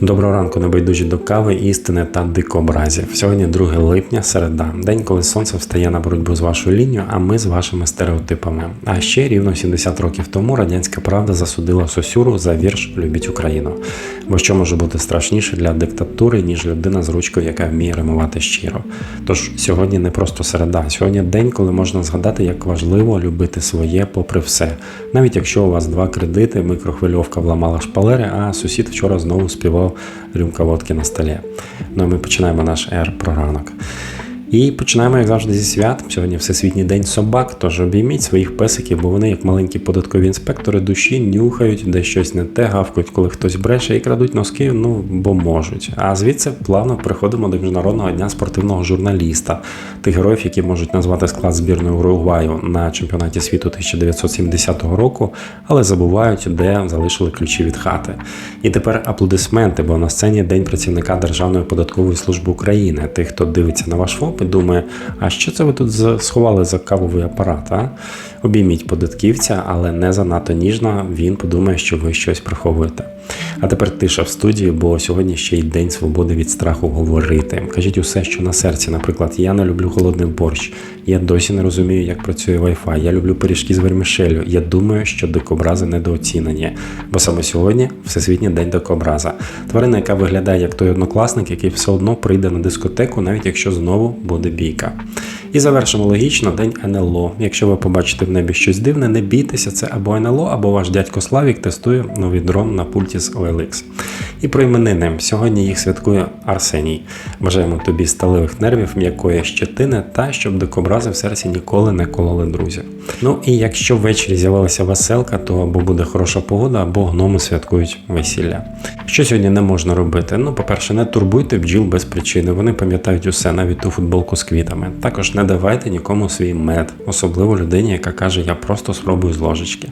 Доброго ранку, небайдужі до кави, істини та дикобразів. Сьогодні 2 липня, середа, день, коли сонце встає на боротьбу з вашою лінією, а ми з вашими стереотипами. А ще рівно 70 років тому радянська правда засудила Сосюру за вірш Любіть Україну. Бо що може бути страшніше для диктатури, ніж людина з ручкою, яка вміє римувати щиро. Тож сьогодні не просто середа, сьогодні день, коли можна згадати, як важливо любити своє попри все. Навіть якщо у вас два кредити, микрохвильовка вламала шпалери, а сусід вчора знову співав рюмка водки на столі. Ну і ми починаємо наш ер про ранок. І починаємо, як завжди, зі свят. Сьогодні Всесвітній день собак, тож обійміть своїх песиків, бо вони, як маленькі податкові інспектори душі, нюхають, де щось не те, гавкають, коли хтось бреше і крадуть носки, ну бо можуть. А звідси плавно переходимо до міжнародного дня спортивного журналіста, тих героїв, які можуть назвати склад збірної Уругваю на чемпіонаті світу 1970 року, але забувають, де залишили ключі від хати. І тепер аплодисменти, бо на сцені День працівника Державної податкової служби України. Тих, хто дивиться на ваш ФОП думає, а що це ви тут сховали за кавовий апарат? А? Обійміть податківця, але не занадто ніжно. Він подумає, що ви щось приховуєте. А тепер тиша в студії, бо сьогодні ще й день свободи від страху говорити. Кажіть усе, що на серці. Наприклад, я не люблю холодний борщ. Я досі не розумію, як працює Wi-Fi. Я люблю пиріжки з вермішелю. Я думаю, що дикобрази недооцінені. Бо саме сьогодні Всесвітній день дикобраза. Тварина, яка виглядає як той однокласник, який все одно прийде на дискотеку, навіть якщо знову буде бійка. І завершимо логічно день НЛО. Якщо ви побачите в небі щось дивне, не бійтеся, це або НЛО, або ваш дядько Славік тестує новий дрон на пульті з OLX. І про іменини. Сьогодні їх святкує Арсеній. Бажаємо тобі сталевих нервів, м'якої щетини та щоб дикобрази в серці ніколи не кололи друзів. Ну і якщо ввечері з'явилася веселка, то або буде хороша погода, або гноми святкують весілля. Що сьогодні не можна робити? Ну, по-перше, не турбуйте бджіл без причини. Вони пам'ятають усе, навіть ту футболку з квітами. Також не давайте нікому свій мед, особливо людині, яка каже, я просто спробую з ложечки.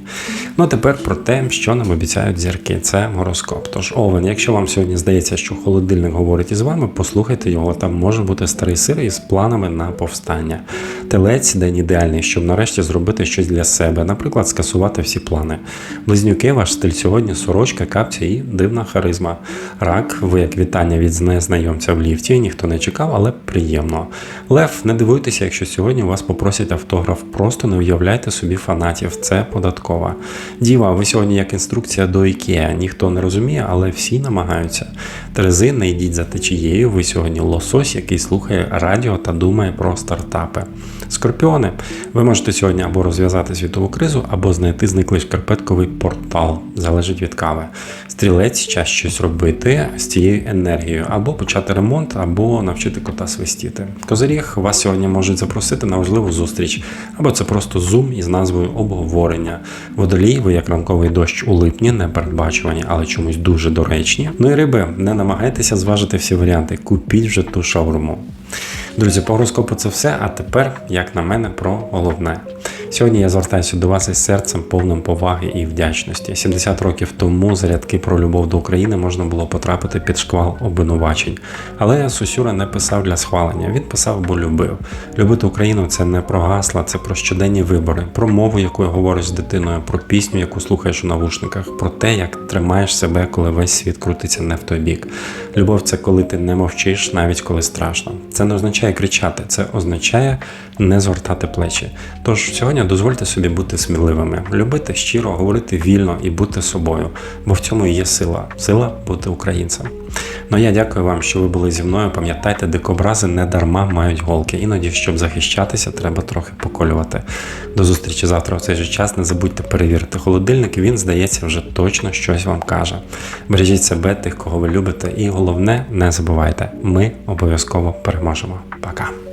Ну а тепер про те, що нам обіцяють зірки. Це гороскоп. Тож, Овен, якщо вам сьогодні здається, що холодильник говорить із вами, послухайте його. Там може бути старий сир із планами на повстання. Телець день ідеальний, щоб нарешті зробити щось для себе, наприклад, скасувати всі плани. Близнюки, ваш стиль сьогодні сорочка, капці і дивна харизма. Рак, ви як вітання від незнайомця в ліфті, ніхто не чекав, але приємно. Лев, не дивуйтеся, якщо сьогодні вас попросять автограф. Просто не уявляйте собі фанатів, це податкова. Діва, ви сьогодні як інструкція до IKEA. Ніхто не розуміє, але всі намагаються. Терези, не йдіть за течією. Ви сьогодні лосось, який слухає радіо та думає про стартапи. Скорпіони, ви можете сьогодні або розв'язати світову кризу, або знайти зниклий шкарпетковий портал. Залежить від кави. Стрілець час щось робити з цією енергією, або почати ремонт, або навчити кота свистіти. Козиріг вас сьогодні можуть запросити на важливу зустріч, або це просто зум із назвою обговорення. Водолій, ви як ранковий дощ у липні, не передбачувані, але чомусь дуже доречні. Ну і риби, не намагайтеся зважити всі варіанти, купіть вже ту шаурму. Друзі, по гороскопу це все. А тепер, як на мене, про головне. Сьогодні я звертаюся до вас із серцем повним поваги і вдячності. 70 років тому за рядки про любов до України можна було потрапити під шквал обвинувачень. Але Сосюра не писав для схвалення. Він писав, бо любив. Любити Україну це не про гасла, це про щоденні вибори, про мову, якою говориш з дитиною, про пісню, яку слухаєш у навушниках, про те, як тримаєш себе, коли весь світ крутиться не в той бік. Любов це коли ти не мовчиш, навіть коли страшно. Це не означає кричати, це означає не згортати плечі. Тож сьогодні дозвольте собі бути сміливими, любити щиро, говорити вільно і бути собою, бо в цьому і є сила сила бути українцем. Ну я дякую вам, що ви були зі мною. Пам'ятайте, дикобрази не дарма мають голки. Іноді, щоб захищатися, треба трохи поколювати. До зустрічі завтра в цей же час. Не забудьте перевірити холодильник. Він, здається, вже точно щось вам каже. Бережіть себе, тих, кого ви любите, і головне, не забувайте, ми обов'язково переможемо. Пока.